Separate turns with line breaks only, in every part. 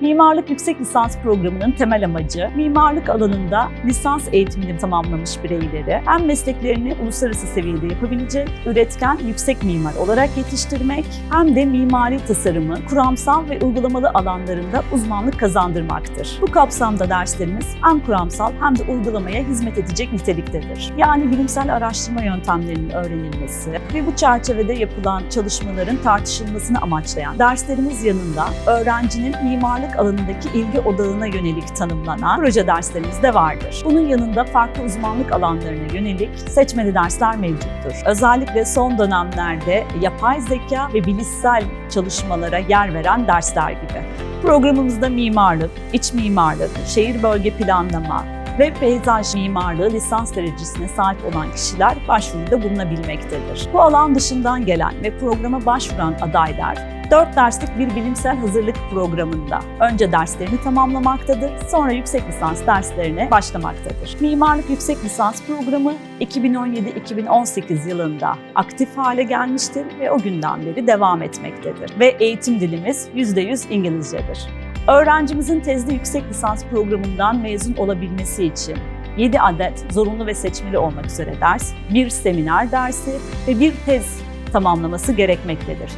Mimarlık Yüksek Lisans Programı'nın temel amacı, mimarlık alanında lisans eğitimini tamamlamış bireyleri hem mesleklerini uluslararası seviyede yapabilecek, üretken yüksek mimar olarak yetiştirmek, hem de mimari tasarımı, kuramsal ve uygulamalı alanlarında uzmanlık kazandırmaktır. Bu kapsamda derslerimiz hem kuramsal hem de uygulamaya hizmet edecek niteliktedir. Yani bilimsel araştırma yöntemlerinin öğrenilmesi ve bu çerçevede yapılan çalışmaların tartışılmasını amaçlayan derslerimiz yanında öğrencinin mimarlık alanındaki ilgi odağına yönelik tanımlanan proje derslerimiz de vardır. Bunun yanında farklı uzmanlık alanlarına yönelik seçmeli dersler mevcuttur. Özellikle son dönemlerde yapay zeka ve bilişsel çalışmalara yer veren dersler gibi. Programımızda mimarlık, iç mimarlık, şehir bölge planlama, ve peyzaj mimarlığı lisans derecesine sahip olan kişiler başvuruda bulunabilmektedir. Bu alan dışından gelen ve programa başvuran adaylar 4 derslik bir bilimsel hazırlık programında önce derslerini tamamlamaktadır, sonra yüksek lisans derslerine başlamaktadır. Mimarlık Yüksek Lisans Programı 2017-2018 yılında aktif hale gelmiştir ve o günden beri devam etmektedir. Ve eğitim dilimiz %100 İngilizcedir. Öğrencimizin tezli yüksek lisans programından mezun olabilmesi için 7 adet zorunlu ve seçmeli olmak üzere ders, bir seminer dersi ve bir tez tamamlaması gerekmektedir.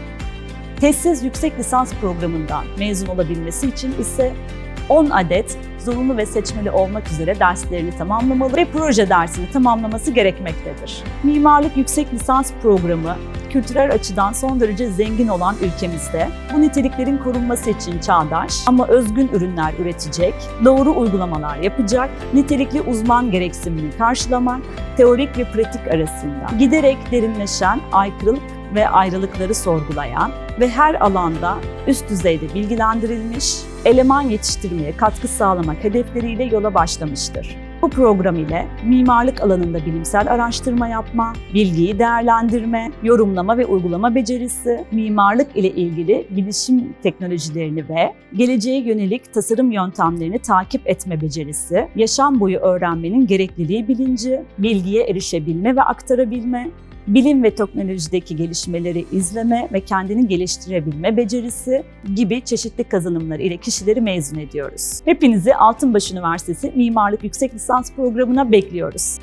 Tezsiz yüksek lisans programından mezun olabilmesi için ise 10 adet zorunlu ve seçmeli olmak üzere derslerini tamamlamalı ve proje dersini tamamlaması gerekmektedir. Mimarlık yüksek lisans programı kültürel açıdan son derece zengin olan ülkemizde bu niteliklerin korunması için çağdaş ama özgün ürünler üretecek, doğru uygulamalar yapacak, nitelikli uzman gereksinimini karşılamak, teorik ve pratik arasında giderek derinleşen aykırılık ve ayrılıkları sorgulayan ve her alanda üst düzeyde bilgilendirilmiş, eleman yetiştirmeye katkı sağlamak hedefleriyle yola başlamıştır. Bu program ile mimarlık alanında bilimsel araştırma yapma, bilgiyi değerlendirme, yorumlama ve uygulama becerisi, mimarlık ile ilgili bilişim teknolojilerini ve geleceğe yönelik tasarım yöntemlerini takip etme becerisi, yaşam boyu öğrenmenin gerekliliği bilinci, bilgiye erişebilme ve aktarabilme, bilim ve teknolojideki gelişmeleri izleme ve kendini geliştirebilme becerisi gibi çeşitli kazanımlar ile kişileri mezun ediyoruz. Hepinizi Altınbaş Üniversitesi Mimarlık Yüksek Lisans Programı'na bekliyoruz.